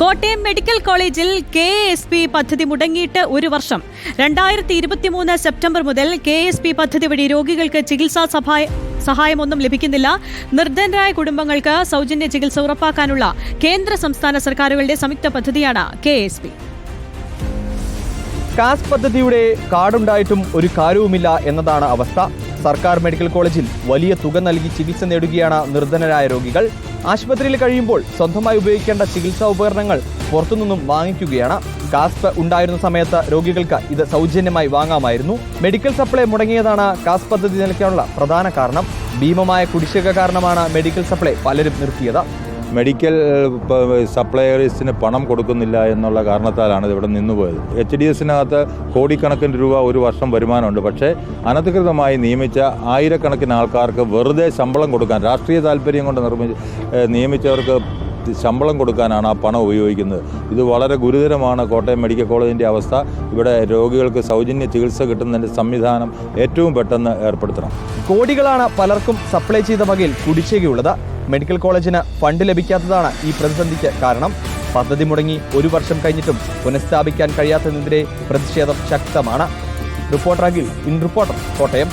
Kottayam medical കോളേജിൽ K S P പദ്ധതി മുടങ്ങിയിട്ട് ഒരു വർഷം. രണ്ടായിരത്തി ഇരുപത്തിമൂന്ന് സെപ്റ്റംബർ മുതൽ കെ എസ് പി പദ്ധതി വഴി രോഗികൾക്ക് ചികിത്സാ സഹായ സഹായമൊന്നും ലഭിക്കുന്നില്ല. നിർദ്ധനരായ കുടുംബങ്ങൾക്ക് സൗജന്യ ചികിത്സ ഉറപ്പാക്കാനുള്ള കേന്ദ്ര സംസ്ഥാന സർക്കാരുകളുടെ സംയുക്ത പദ്ധതിയാണ് കെ എസ് പി. കാസ് പദ്ധതിയുടെ കാർഡുണ്ടായിട്ടും ഒരു കാര്യവുമില്ല എന്നതാണ് അവസ്ഥ. സർക്കാർ മെഡിക്കൽ കോളേജിൽ വലിയ തുക നൽകി ചികിത്സ നേടുകയാണ് നിർധനരായ രോഗികൾ. ആശുപത്രിയിൽ കഴിയുമ്പോൾ സ്വന്തമായി ഉപയോഗിക്കേണ്ട ചികിത്സാ ഉപകരണങ്ങൾ പുറത്തുനിന്നും വാങ്ങിക്കുകയാണ്. കാസ്പ് ഉണ്ടായിരുന്ന സമയത്ത് രോഗികൾക്ക് ഇത് സൗജന്യമായി വാങ്ങാമായിരുന്നു. മെഡിക്കൽ സപ്ലൈ മുടങ്ങിയതാണ് കാസ് പദ്ധതി നിലയ്ക്കാനുള്ള പ്രധാന കാരണം. ഭീമമായ കുടിശ്ശിക കാരണമാണ് മെഡിക്കൽ സപ്ലൈ പലരും നിർത്തിയത്. മെഡിക്കൽ സപ്ലയേഴ്സിന് പണം കൊടുക്കുന്നില്ല എന്നുള്ള കാരണത്താലാണ് ഇത് ഇവിടെ നിന്നുപോയത്. എച്ച് ഡി എസിനകത്ത് കോടിക്കണക്കിന് രൂപ ഒരു വർഷം വരുമാനമുണ്ട്. പക്ഷേ അനധികൃതമായി നിയമിച്ച ആയിരക്കണക്കിന് ആൾക്കാർക്ക് വെറുതെ ശമ്പളം കൊടുക്കാൻ രാഷ്ട്രീയ താല്പര്യം കൊണ്ട് നിർമ്മിച്ച് നിയമിച്ചവർക്ക് ശമ്പളം കൊടുക്കാനാണ് ആ പണം ഉപയോഗിക്കുന്നത്. ഇത് വളരെ ഗുരുതരമാണ്. കോട്ടയം മെഡിക്കൽ കോളേജിന്റെ അവസ്ഥ. ഇവിടെ രോഗികൾക്ക് സൗജന്യ ചികിത്സ കിട്ടുന്നതിന്റെ സംവിധാനം ഏറ്റവും പെട്ടെന്ന് ഏർപ്പെടുത്തണം. കോടികളാണ് പലർക്കും സപ്ലൈ ചെയ്ത വകയിൽ കുടിശ്ശികയുള്ളത്. മെഡിക്കൽ കോളേജിന് ഫണ്ട് ലഭിക്കാത്തതാണ് ഈ പ്രതിസന്ധിക്ക് കാരണം. പദ്ധതി മുടങ്ങി ഒരു വർഷം കഴിഞ്ഞിട്ടും പുനഃസ്ഥാപിക്കാൻ കഴിയാത്തതിനെതിരെ പ്രതിഷേധം ശക്തമാണ്. Reporter Akhil in reporter Kottayam.